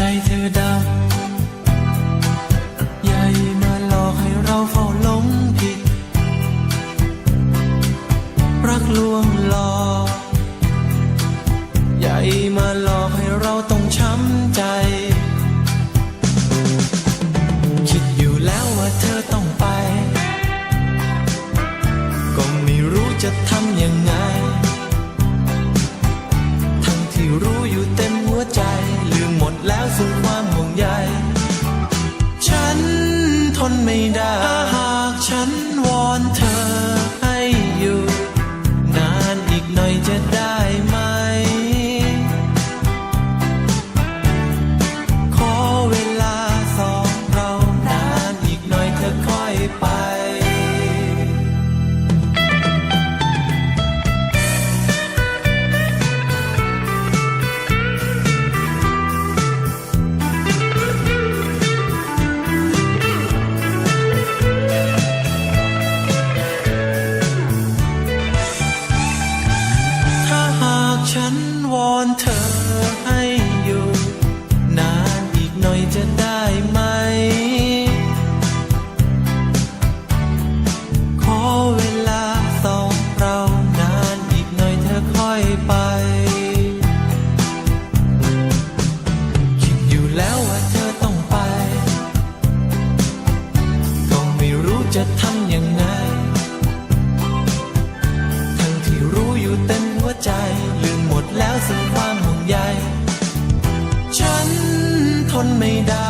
ใจเธอดำ ไม่ได้ถ้าหากฉันวอนเธอให้อยู่ นานอีกหน่อยจะได้ไหม ขอเวลาสองเรานานอีกหน่อยเธอค่อยไป ฉันวอนเธอให้อยู่ นานอีกหน่อยจะได้ไหม ขอเวลาสองเรานานอีกหน่อยเธอค่อยไป คิดอยู่แล้วว่าเธอต้องไป ก็ไม่รู้จะทำยังไง ม